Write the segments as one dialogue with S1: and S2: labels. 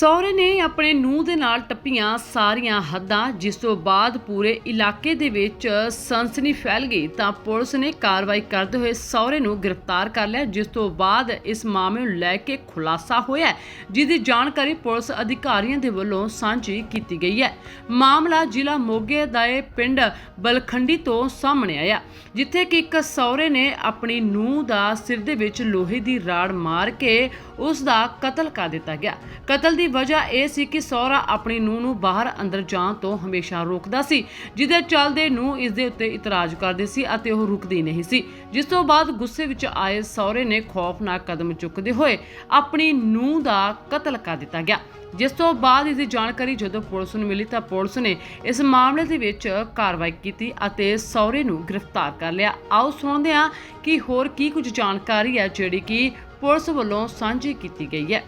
S1: ਸਹੁਰੇ ਨੇ ਆਪਣੇ ਨੂੰਹ ਦੇ ਨਾਲ ਟੱਪੀਆਂ ਸਾਰੀਆਂ ਹੱਦਾਂ ਜਿਸ ਤੋਂ ਬਾਅਦ ਪੂਰੇ ਇਲਾਕੇ ਦੇ ਵਿੱਚ ਸਨਸਨੀ ਫੈਲ ਗਈ ਤਾਂ ਪੁਲਿਸ ਨੇ ਕਾਰਵਾਈ ਕਰਦੇ ਹੋਏ ਸਹੁਰੇ ਨੂੰ ਗ੍ਰਿਫਤਾਰ ਕਰ ਲਿਆ ਜਿਸ ਤੋਂ ਬਾਅਦ ਇਸ ਮਾਮਲੇ ਨੂੰ ਲੈ ਕੇ ਖੁਲਾਸਾ ਹੋਇਆ ਹੈ, ਜਿਹਦੀ ਜਾਣਕਾਰੀ ਪੁਲਿਸ ਅਧਿਕਾਰੀਆਂ ਦੇ ਵੱਲੋਂ ਸਾਂਝੀ ਕੀਤੀ ਗਈ ਹੈ। ਮਾਮਲਾ ਜ਼ਿਲ੍ਹਾ ਮੋਗੇ ਦਾ ਪਿੰਡ ਬਲਖੰਡੀ ਤੋਂ ਸਾਹਮਣੇ ਆਇਆ ਜਿੱਥੇ ਕਿ ਇੱਕ ਸਹੁਰੇ ਨੇ ਆਪਣੀ ਨੂੰਹ ਦਾ ਸਿਰ ਦੇ ਵਿੱਚ ਲੋਹੇ ਦੀ ਰਾੜ ਮਾਰ ਕੇ ਉਸ ਦਾ ਕਤਲ ਕਰ ਦਿੱਤਾ ਗਿਆ। ਕਤਲ ਦੀ ਵਜ੍ਹਾ ਇਹ ਸੀ ਕਿ ਸਹੁਰਾ ਆਪਣੀ ਨੂੰਹ ਨੂੰ ਬਾਹਰ ਅੰਦਰ ਜਾਣ ਤੋਂ ਹਮੇਸ਼ਾ ਰੋਕਦਾ ਸੀ, ਜਿਹਦੇ ਚੱਲਦੇ ਨੂੰਹ ਇਸ ਦੇ ਉੱਤੇ ਇਤਰਾਜ਼ ਕਰਦੀ ਸੀ ਅਤੇ ਉਹ ਰੁਕਦੀ ਨਹੀਂ ਸੀ। ਜਿਸ ਤੋਂ ਬਾਅਦ ਗੁੱਸੇ ਵਿੱਚ ਆਏ ਸਹੁਰੇ ਨੇ ਖੌਫਨਾਕ ਕਦਮ ਚੁੱਕਦੇ ਹੋਏ ਆਪਣੀ ਨੂੰਹ ਦਾ ਕਤਲ ਕਰ ਦਿੱਤਾ ਗਿਆ। ਜਿਸ ਤੋਂ ਬਾਅਦ ਇਸ ਦੀ ਜਾਣਕਾਰੀ ਜਦੋਂ ਪੁਲਿਸ ਨੂੰ ਮਿਲੀ ਤਾਂ ਪੁਲਿਸ ਨੇ ਇਸ ਮਾਮਲੇ ਦੇ ਵਿੱਚ ਕਾਰਵਾਈ ਕੀਤੀ ਅਤੇ ਸਹੁਰੇ ਨੂੰ ਗ੍ਰਿਫਤਾਰ ਕਰ ਲਿਆ। ਆਓ ਸੁਣਦੇ ਹਾਂ ਕਿ ਹੋਰ ਕੀ ਕੁਝ ਜਾਣਕਾਰੀ ਹੈ ਜਿਹੜੀ ਕਿ ਪੁਲਿਸ ਵੱਲੋਂ ਸਾਂਝੀ ਕੀਤੀ ਗਈ ਹੈ।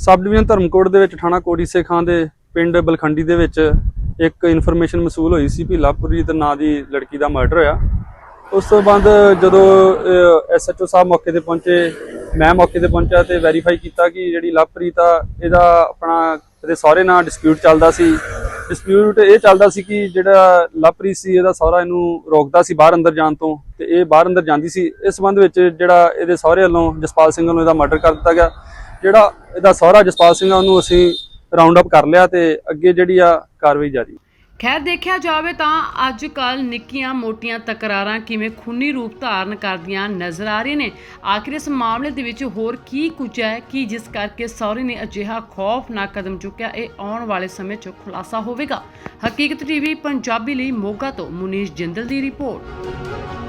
S2: ਸਬ ਡਿਵੀਜ਼ਨ ਧਰਮਕੋਟ ਦੇ ਵਿੱਚ ਥਾਣਾ ਕੋੜੀ ਸੇਖਾਂ ਦੇ ਪਿੰਡ ਬਲਖੰਡੀ ਦੇ ਵਿੱਚ ਇੱਕ ਇਨਫੋਰਮੇਸ਼ਨ ਮਸੂਲ ਹੋਈ ਸੀ ਵੀ ਲਵਪ੍ਰੀਤ ਨਾਂ ਦੀ ਲੜਕੀ ਦਾ ਮਰਡਰ ਹੋਇਆ। ਉਸ ਤੋਂ ਬਾਅਦ ਜਦੋਂ ਐਸਐਚਓ ਸਾਹਿਬ ਮੌਕੇ ਤੇ ਪਹੁੰਚੇ, ਮੈਂ ਮੌਕੇ ਤੇ ਪਹੁੰਚਿਆ ਤੇ ਵੈਰੀਫਾਈ ਕੀਤਾ ਕਿ ਜਿਹੜੀ ਲਵਪ੍ਰੀਤ ਆ, ਇਹਦਾ ਆਪਣਾ ਇਹਦੇ ਸਹੁਰੇ ਨਾਲ ਡਿਸਪਿਊਟ ਚੱਲਦਾ ਸੀ। ਡਿਸਪਿਊਟ ਇਹ ਚੱਲਦਾ ਸੀ ਕਿ ਜਿਹੜਾ ਲਵਪ੍ਰੀਤ ਸੀ, ਇਹਦਾ ਸਹੁਰਾ ਇਹਨੂੰ ਰੋਕਦਾ ਸੀ ਬਾਹਰ ਅੰਦਰ ਜਾਣ ਤੋਂ ਤੇ ਇਹ ਬਾਹਰ ਅੰਦਰ ਜਾਂਦੀ ਸੀ। ਇਸ ਸੰਬੰਧ ਵਿੱਚ ਜਿਹੜਾ ਇਹਦੇ ਸਹੁਰੇ ਵੱਲੋਂ ਜਸਪਾਲ ਸਿੰਘ ਵੱਲੋਂ ਇਹਦਾ ਮਰਡਰ ਕਰ ਦਿੱਤਾ ਗਿਆ। ਜਿਹੜਾ ਇਹਦਾ ਸਹੁਰਾ ਜਸਪਾਲ ਸਿੰਘ ਆ, ਉਹਨੂੰ ਅਸੀਂ ਰਾਉਂਡ ਅਪ ਕਰ ਲਿਆ ਤੇ ਅੱਗੇ ਜਿਹੜੀ ਆ ਕਾਰਵਾਈ ਜਾਰੀ।
S1: ਖੈਰ, ਦੇਖਿਆ ਜਾਵੇ ਤਾਂ ਅੱਜ ਕੱਲ ਨਿੱਕੀਆਂ ਮੋਟੀਆਂ ਤਕਰਾਰਾਂ ਕਿਵੇਂ ਖੂਨੀ ਰੂਪ ਧਾਰਨ ਕਰਦੀਆਂ ਨਜ਼ਰ ਆ ਰਹੀਆਂ ਨੇ। ਆਖਿਰ ਇਸ ਮਾਮਲੇ ਦੇ ਵਿੱਚ ਹੋਰ ਕੀ ਕੁਝ ਹੈ, ਕਿ ਜਿਸ ਕਰਕੇ ਸਹੁਰੇ ਨੇ ਅਜਿਹਾ ਖੌਫਨਾਕ ਕਦਮ ਚੁੱਕਿਆ, ਇਹ ਆਉਣ ਵਾਲੇ ਸਮੇਂ 'ਚ ਖੁਲਾਸਾ ਹੋਵੇਗਾ। ਹਕੀਕਤ ਟੀਵੀ, ਪੰਜਾਬੀ ਲਈ ਮੋਗਾ ਤੋਂ ਮੁਨੀਸ਼ ਜਿੰਦਲ ਦੀ ਰਿਪੋਰਟ।